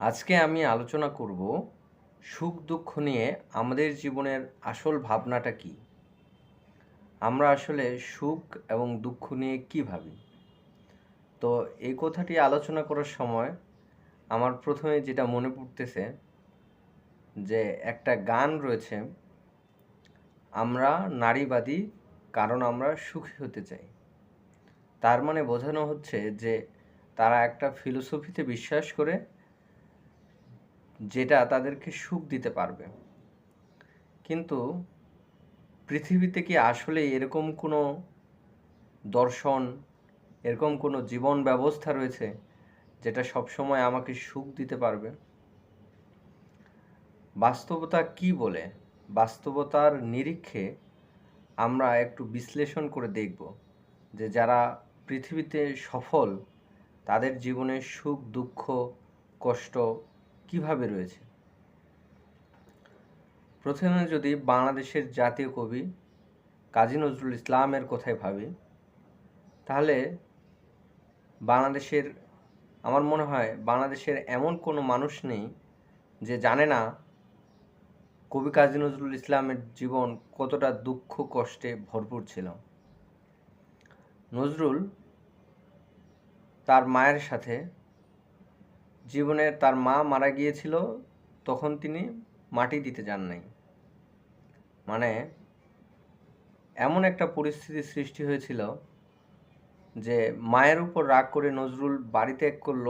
আজকে আমি আলোচনা করব সুখ দুঃখ নিয়ে আমাদের জীবনের আসল ভাবনাটা কি? আমরা আসলে সুখ এবং দুঃখ নিয়ে কি ভাবি? তো এই কথাটি আলোচনা করার সময় আমার প্রথমে যেটা মনে পড়তেছে যে একটা গান রয়েছে, আমরা নারীবাদী কারণ আমরা সুখী হতে চাই। তার মানে বোঝানো হচ্ছে যে তারা একটা ফিলোসফিতে বিশ্বাস করে যেটা তাদেরকে সুখ দিতে পারবে। কিন্তু পৃথিবীতে কি আসলে এরকম কোনো দর্শন, এরকম কোনো জীবন ব্যবস্থা রয়েছে যেটা সবসময় আমাকে সুখ দিতে পারবে? বাস্তবতা কি বলে? বাস্তবতার নিরীক্ষে আমরা একটু বিশ্লেষণ করে দেখব যে যারা পৃথিবীতে সফল, তাদের জীবনে সুখ, দুঃখ, কষ্ট কীভাবে রয়েছে? প্রথমে যদি বাংলাদেশের জাতীয় কবি কাজী নজরুল ইসলামের কথাই ভাবি, তাহলে বাংলাদেশের, আমার মনে হয় বাংলাদেশের এমন কোনো মানুষ নেই যে জানে না কবি কাজী নজরুল ইসলামের জীবন কতটা দুঃখ, কষ্টে ভরপুর ছিল। নজরুল তার মায়ের সাথে জীবনে তার মা মারা গিয়েছিল, তখন তিনি মাটি দিতে যান নাই। মানে এমন একটা পরিস্থিতি সৃষ্টি হয়েছিল যে মায়ের উপর রাগ করে নজরুল বাড়ি ত্যাগ করল,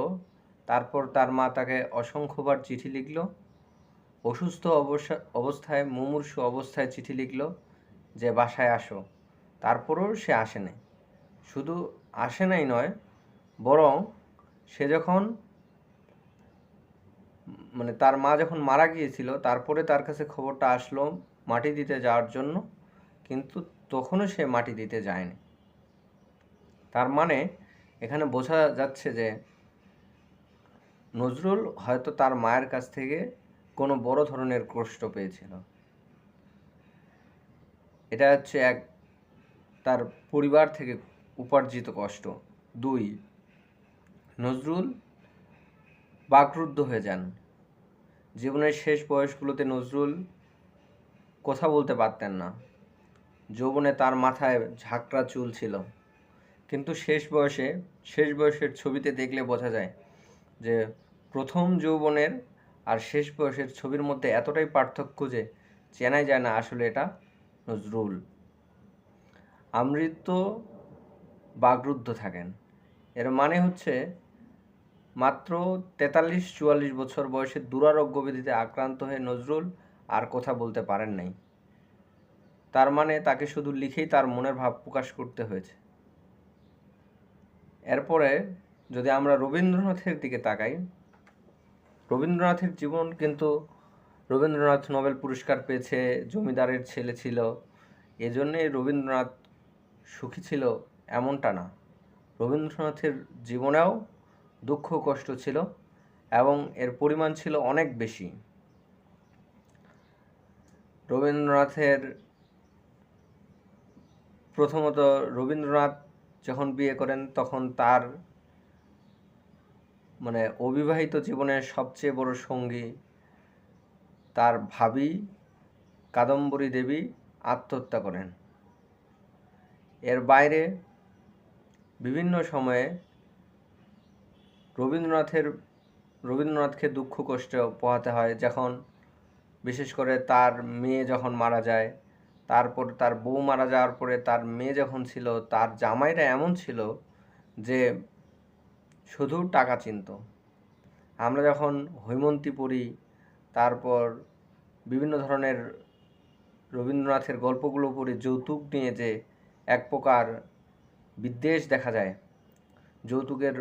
তারপর তার মা তাকে অসংখ্যবার চিঠি লিখল, অসুস্থ অবস্থা অবস্থায়, মুমূর্ষু অবস্থায় চিঠি লিখল যে, বাসায় আসো। তারপরও সে আসে নাই। শুধু আসে নাই নয়, বরং সে যখন মানে তার মা যখন মারা গিয়েছিল, তারপরে তার কাছে খবরটা আসলো মাটি দিতে যাওয়ার জন্য, কিন্তু তখনও সে মাটি দিতে যায়নি। তার মানে এখানে বোঝা যাচ্ছে যে নজরুল হয়তো তার মায়ের কাছ থেকে কোনো বড় ধরনের কষ্ট পেয়েছিল। এটা হচ্ছে এক, তার পরিবার থেকে উপার্জিত কষ্ট। দুই, নজরুল বাকরুদ্ধ হয়ে যান। জীবনের শেষ বয়সগুলোতে নজরুল কথা বলতে পারতেন না। যৌবনে তার মাথায় ঝাঁকড়া চুল ছিল। কিন্তু শেষ বয়সে, শেষ বয়সের ছবিতে দেখলে বোঝা যায় যে প্রথম যৌবনের আর শেষ বয়সের ছবির মধ্যে এতটাই পার্থক্য যে চেনাই যায় না আসলে এটা নজরুল। আমৃত্য বাগরুদ্ধ থাকেন। এর মানে হচ্ছে মাত্র তেতাল্লিশ চুয়াল্লিশ বছর বয়সে দুরারোগ্য ব্যাধিতে আক্রান্ত হয়ে নজরুল আর কথা বলতে পারেন নাই। তার মানে তাকে শুধু লিখেই তার মনের ভাব প্রকাশ করতে হয়েছে। এরপরে যদি আমরা রবীন্দ্রনাথের দিকে তাকাই, রবীন্দ্রনাথের জীবন কিন্তু রবীন্দ্রনাথ নোবেল পুরস্কার পেয়েছে, জমিদারের ছেলে ছিল এজন্যে রবীন্দ্রনাথ সুখী ছিল এমনটা না। রবীন্দ্রনাথের জীবনেও দুঃখ কষ্ট ছিল এবং এর পরিমাণ ছিল অনেক বেশি। রবীন্দ্রনাথের প্রথমত রবীন্দ্রনাথ যখন বিয়ে করেন, তখন তার মানে অবিবাহিত জীবনের সবচেয়ে বড় সঙ্গী তার ভাবি কাদম্বরী দেবী আত্মহত্যা করেন। এর বাইরে বিভিন্ন সময়ে রবীন্দ্রনাথের, রবীন্দ্রনাথকে দুঃখ কষ্ট পোহাতে হয় যখন, বিশেষ করে তার মেয়ে যখন মারা যায়, তারপর তার বউ মারা যাওয়ার পরে তার মেয়ে যখন ছিল, তার জামাইরা এমন ছিল যে শুধু টাকা চিনত। আমরা যখন হৈমন্তী পড়ি, তারপর বিভিন্ন ধরনের রবীন্দ্রনাথের গল্পগুলো পড়ি, যৌতুক নিয়ে যে এক প্রকার বিদ্বেষ দেখা যায়। যৌতুকের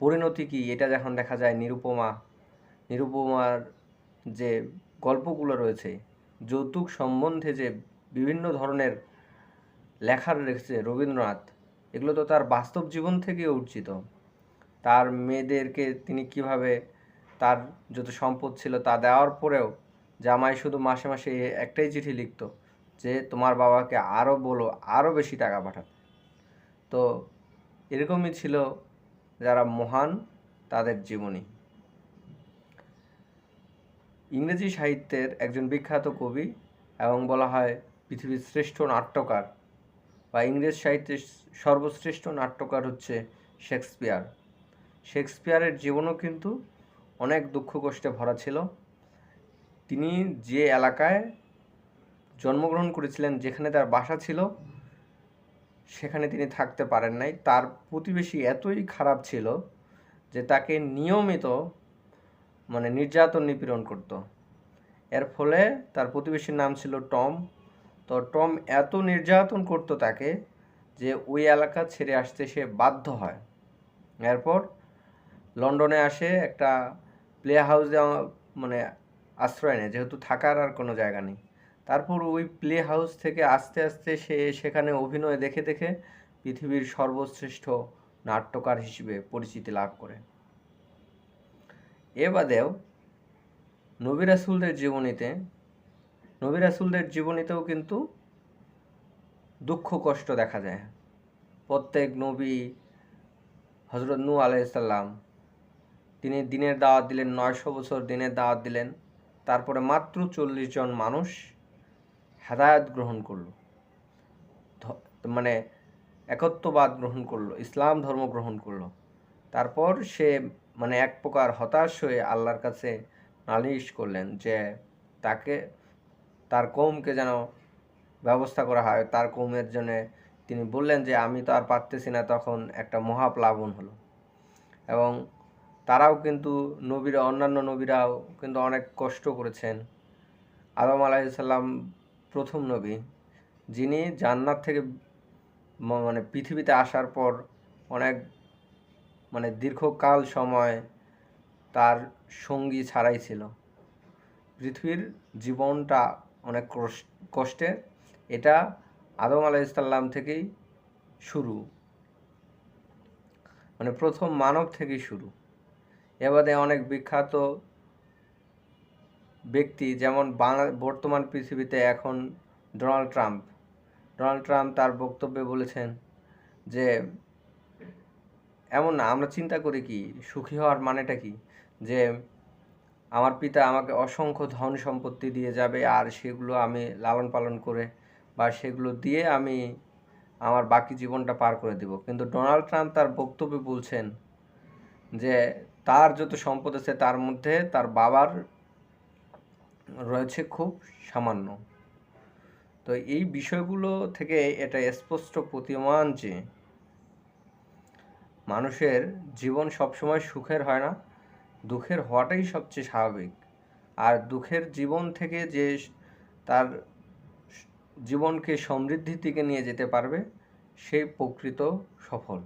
পরিণতি কী? এটা যখন দেখা যায় নিরুপমা, নিরুপমার যে গল্পগুলো রয়েছে, যৌতুক সম্বন্ধে যে বিভিন্ন ধরনের লেখা রেখেছে রবীন্দ্রনাথ, এগুলো তো তার বাস্তব জীবন থেকে অর্জিত তার মেয়েদেরকে তিনি কীভাবে তার যত সম্পদ ছিল তা দেওয়ার পরেও জামাই শুধু মাসে মাসে একটাই চিঠি লিখত যে, তোমার বাবাকে আরও বলো আরও বেশি টাকা পাঠাতে। তো এরকমই ছিল যারা মহান তাদের জীবনী। ইংরেজি সাহিত্যের একজন বিখ্যাত কবি এবং বলা হয় পৃথিবীর শ্রেষ্ঠ নাট্যকার বা ইংরেজ সাহিত্যের সর্বশ্রেষ্ঠ নাট্যকার হচ্ছে শেক্সপিয়ার। শেক্সপিয়ারের জীবনও কিন্তু অনেক দুঃখ কষ্টে ভরা ছিল। তিনি যে এলাকায় জন্মগ্রহণ করেছিলেন, যেখানে তার বাসা ছিল সেখানে তিনি থাকতে পারেন নাই। তার প্রতিবেশী এতই খারাপ ছিল যে তাকে নিয়মিত মানে নির্যাতন নিপীড়ন করত। এর ফলে তার প্রতিবেশীর নাম ছিল টম। তো টম এত নির্যাতন করত তাকে যে ওই এলাকা ছেড়ে আসতে সে বাধ্য হয়। এরপর লন্ডনে আসে একটা প্লে হাউসে মানে আশ্রয় নেয়, যেহেতু থাকার আর কোনো জায়গা নেই। তারপর ওই প্লে হাউস থেকে আস্তে আস্তে সে সেখানে অভিনয় দেখে দেখে পৃথিবীর সর্বশ্রেষ্ঠ নাট্যকার হিসেবে পরিচিতি লাভ করে। এ বাদেও নবী রাসুলদের জীবনীতে নবী রাসুলদের জীবনীতেও কিন্তু দুঃখ কষ্ট দেখা যায়। প্রত্যেক নবী হজরত নু আলাইসাল্লাম তিনি দিনের দাওয়াত দিলেন, নয়শো বছর দিনের দাওয়াত দিলেন, তারপরে মাত্র চল্লিশ জন মানুষ হেদায়ত গ্রহণ করল। মানে একত্ববাদ গ্রহণ করল, ইসলাম ধর্ম গ্রহণ করল। তারপর সে মানে এক প্রকার হতাশ হয়ে আল্লাহর কাছে নালিশ করলেন যে তাকে, তার কৌমকে যেন ব্যবস্থা করা হয়। তার কৌমের জন্য তিনি বললেন যে, আমি তো আর পারতেছি না। তখন একটা মহাপ্লাবন হলো। এবং তারাও কিন্তু নবীরা, অন্যান্য নবীরাও কিন্তু অনেক কষ্ট করেছেন। আদম আলাইসাল্লাম প্রথম নবী, যিনি জান্নাত থেকে মানে পৃথিবীতে আসার পর অনেক মানে দীর্ঘকাল সময় তার সঙ্গী ছাড়াই ছিল। পৃথিবীর জীবনটা অনেক কষ্টে। এটা আদম আলাইসাল্লাম থেকেই শুরু। মানে প্রথম মানব থেকেই শুরু। এবারে অনেক বিখ্যাত ব্যক্তি, যেমন বর্তমান পৃথিবীতে এখন ডোনাল্ড ট্রাম্প। ডোনাল্ড ট্রাম্প তার বক্তব্যে বলেছেন যে, এমন না, আমরা চিন্তা করি কি, সুখী হওয়ার মানেটা কি? যে, আমার পিতা আমাকে অসংখ্য ধন সম্পত্তি দিয়ে যাবে, আর সেগুলো আমি লালন পালন করে বা সেগুলো দিয়ে আমি আমার বাকি জীবনটা পার করে দিব। কিন্তু ডোনাল্ড ট্রাম্প তার বক্তব্যে বলছেন যে, তার যত সম্পদ আছে, তার মধ্যে তার বাবার রয়েছে খুব সামান্য। তো এই বিষয়গুলো থেকে এটা স্পষ্ট প্রতীয়মান যে, মানুষের জীবন সবসময় সুখের হয় না, দুঃখের হওয়াটাই সবচেয়ে স্বাভাবিক। আর দুঃখের জীবন থেকে যে তার জীবনকে সমৃদ্ধির দিকে নিয়ে যেতে পারবে সেই প্রকৃত সফল।